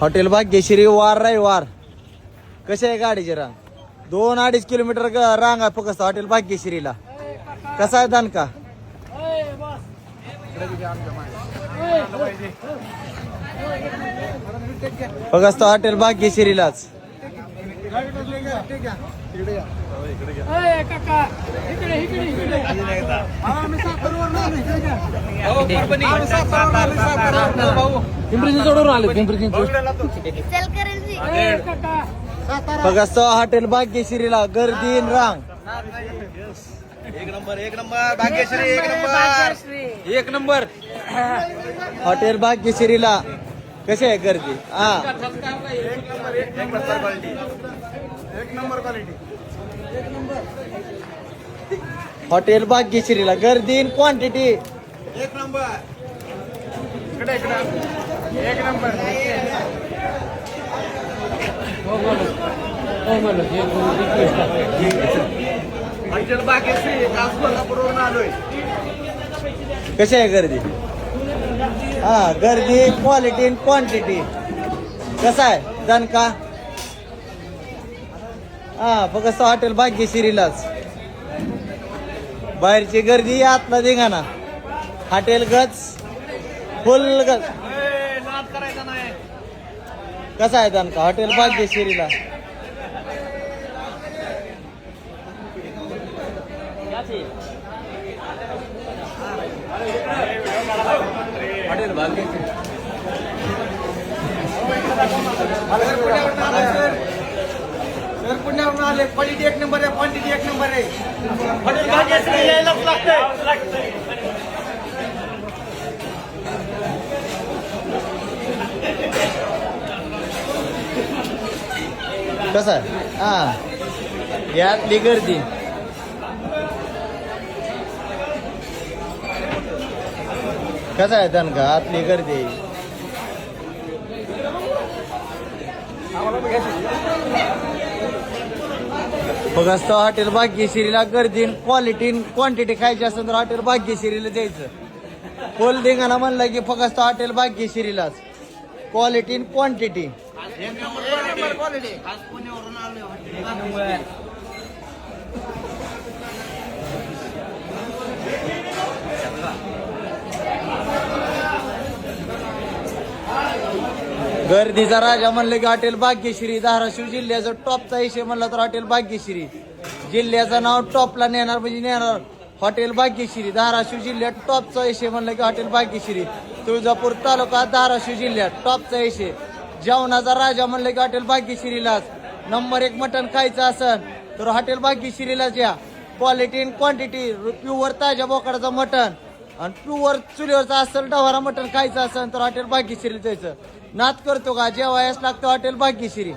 Hotel Bhagyashree वार रविवार. कसे आहे गाडीची रांग? दोन अडीच किलोमीटर ग- रांग आहे फक्त हॉटेल भाग्यश्रीला कसा आहे दणका फक्त हॉटेल भाग्यश्रीलाच पिंपरी चिंचवडून आले पिंपरी चिंचवड फक्त हॉटेल भाग्यश्रीला गर्दी न रांग. एक नंबर एक नंबर भाग्यश्री एक नंबर. एक नंबर. हॉटेल भाग्यश्रीला कशी आहे गर्दी? हा. एक नंबर क्वालिटी एक नंबर क्वालिटी हॉटेल भाग्यश्रीला गर्दी क्वांटिटी एक नंबर. इकडे इकडे. एक नंबर. कास कोल्हापूरवरून आलोय. कशी आहे गर्दी? हा गर्दी क्वालिटी क्वांटिटी कसा आहे? दणका हा फक्त हॉटेल भाग्यश्रीलाच. बाहेरची गर्दी आतला धिंगाणा हॉटेल गच फुल नाही कसा आहे दणका हॉटेल भाग्यश्रीला सर पुण्यावरून आले क्वालिटी एक नंबर आहे क्वांटिटी एक नंबर आहे हॉटेल भाग्यश्री यायलाच लागतंय कसा? आहे हा. यातली गर्दी. कसा आहे दणका आतली गर्दी. फक्त हॉटेल भाग्यश्रीला गर्दी क्वालिटी क्वांटिटी खायची असेल तर हॉटेल भाग्यश्रीला द्यायचं. फुल धिंगाणा म्हणलं की फक्त हॉटेल भाग्यश्रीलाच. क्वालिटी क्वांटिटी एक नंबर क्वालिटी खास पुण्यावरून गर्दीचा राजा म्हणलं की हॉटेल भाग्यश्री धाराशिव जिल्ह्याचं टॉपचा विषय म्हणला तर हॉटेल भाग्यश्री. जिल्ह्याचं नाव टॉपला नेणार म्हणजे नेणार हॉटेल भाग्यश्री. धाराशिव जिल्ह्यात टॉपचा विषय म्हणलं की हॉटेल भाग्यश्री. तुळजापूर तालुका धाराशिव जिल्ह्यात टॉपचा विषय जेवणाचा राजा म्हणलं की हॉटेल भाग्यश्रीलाच. नंबर एक मटण खायचं असन तर हॉटेल भाग्यश्रीलाच या. क्वालिटी इन क्वांटिटी प्युअर ताज्या बोकडाचं मटण. आणि प्युअर चुलीवरचं असेल डवारा मटण खायचं असेल तर हॉटेल भाग्यश्री जायचं नात करतो का? जेवायच लागतं हॉटेल भाग्यश्री.